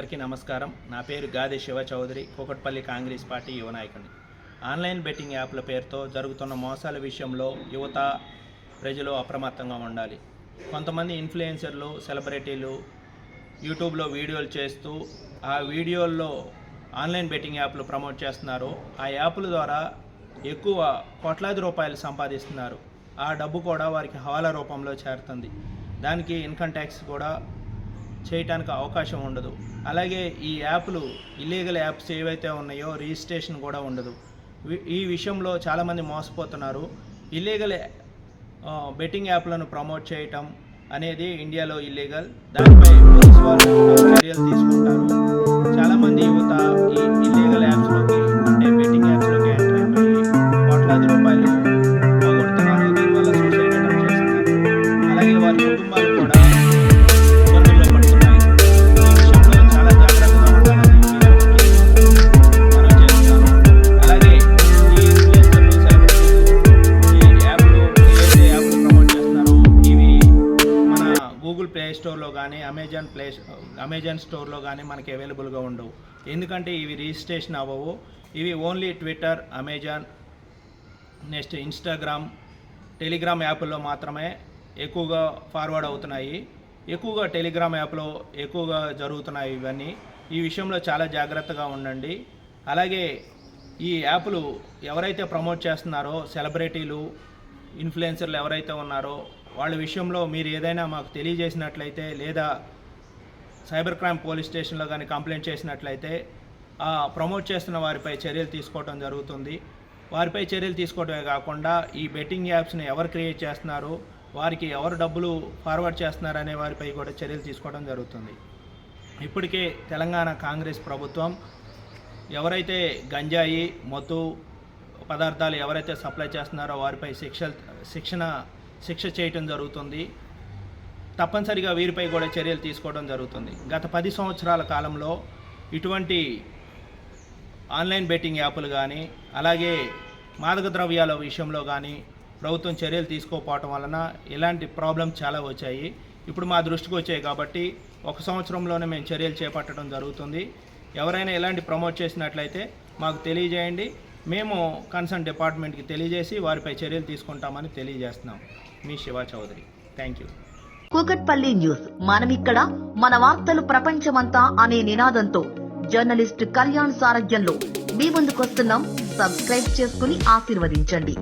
అందరికీ నమస్కారం. నా పేరు గాది శివ చౌదరి. కూకట్పల్లి కాంగ్రెస్ పార్టీ యువ నాయకుడిని ఆన్లైన్ బెట్టింగ్ యాప్ల పేరుతో జరుగుతున్న మోసాల విషయంలో యువత ప్రజలు అప్రమత్తంగా ఉండాలి. కొంతమంది ఇన్ఫ్లుయెన్సర్లు సెలబ్రిటీలు యూట్యూబ్లో వీడియోలు చేస్తూ ఆ వీడియోల్లో ఆన్లైన్ బెట్టింగ్ యాప్లు ప్రమోట్ చేస్తున్నారు. ఆ యాప్ల ద్వారా ఎక్కువ కోట్లాది రూపాయలు సంపాదిస్తున్నారు. ఆ డబ్బు కూడా వారికి హవాలా రూపంలో చేరుతుంది. దానికి ఇన్కమ్ ట్యాక్స్ కూడా చేయటానికి అవకాశం ఉండదు. అలాగే ఈ యాప్లు ఇల్లీగల్ యాప్స్ ఏవైతే ఉన్నాయో రిజిస్ట్రేషన్ కూడా ఉండదు. ఈ విషయంలో చాలామంది మోసపోతున్నారు. ఇల్లీగల్ బెట్టింగ్ యాప్లను ప్రమోట్ చేయటం అనేది ఇండియాలో ఇల్లీగల్ దానిపై పోలీసు చర్యలు తీసుకుంటారు. చాలామంది స్టోర్లో కానీ అమెజాన్ ప్లే అమెజాన్ స్టోర్లో కానీ మనకి అవైలబుల్గా ఉండవు. ఎందుకంటే ఇవి రిజిస్ట్రేషన్ అవ్వవు. ఇవి only Twitter Amazon next Instagram Telegram యాప్లో మాత్రమే ఎక్కువగా ఫార్వర్డ్ అవుతున్నాయి. ఎక్కువగా టెలిగ్రామ్ యాప్లో ఎక్కువగా జరుగుతున్నాయి ఇవన్నీ. ఈ విషయంలో చాలా జాగ్రత్తగా ఉండండి. అలాగే ఈ యాప్లు ఎవరైతే ప్రమోట్ చేస్తున్నారో సెలబ్రిటీలు ఇన్ఫ్లుయెన్సర్లు ఎవరైతే ఉన్నారో వాళ్ళ విషయంలో మీరు ఏదైనా మాకు తెలియజేసినట్లయితే లేదా సైబర్ క్రైమ్ పోలీస్ స్టేషన్లో కానీ కంప్లైంట్ చేసినట్లయితే ఆ ప్రమోట్ చేస్తున్న వారిపై చర్యలు తీసుకోవడం జరుగుతుంది. వారిపై చర్యలు తీసుకోవడమే కాకుండా ఈ బెట్టింగ్ యాప్స్ని ఎవరు క్రియేట్ చేస్తున్నారు వారికి ఎవరు డబ్బులు ఫార్వర్డ్ చేస్తున్నారు అనే వారిపై కూడా చర్యలు తీసుకోవడం జరుగుతుంది. ఇప్పటికే తెలంగాణ కాంగ్రెస్ ప్రభుత్వం ఎవరైతే గంజాయి మత్తు పదార్థాలు ఎవరైతే సప్లై చేస్తున్నారో వారిపై శిక్ష శిక్షణ శిక్ష చేయటం జరుగుతుంది. తప్పనిసరిగా వీరిపై కూడా చర్యలు తీసుకోవడం జరుగుతుంది. గత పది సంవత్సరాల కాలంలో ఇటువంటి ఆన్లైన్ బెట్టింగ్ యాప్లు కానీ అలాగే మాదక ద్రవ్యాల విషయంలో కానీ ప్రభుత్వం చర్యలు తీసుకోకపోవటం వలన ఇలాంటి ప్రాబ్లమ్స్ చాలా వచ్చాయి. ఇప్పుడు మా దృష్టికి వచ్చాయి కాబట్టి ఒక సంవత్సరంలోనే మేము చర్యలు చేపట్టడం జరుగుతుంది. ఎవరైనా ఇలాంటి ప్రమోట్ చేసినట్లయితే మాకు తెలియజేయండి. మేము కన్సర్న్ డిపార్ట్మెంట్కి తెలియజేసి వారిపై చర్యలు తీసుకుంటామని తెలియజేస్తున్నాం. మీ Siva Chowdary. Thank you Kukatpally news. మనమిక్కడ మన వార్తలు ప్రపంచమంతా అనే నినాదంతో జర్నలిస్ట్ కళ్యాణ్ సారథ్యంలో మీ ముందుకొస్తున్నాం. సబ్స్క్రైబ్ చేసుకుని ఆశీర్వదించండి.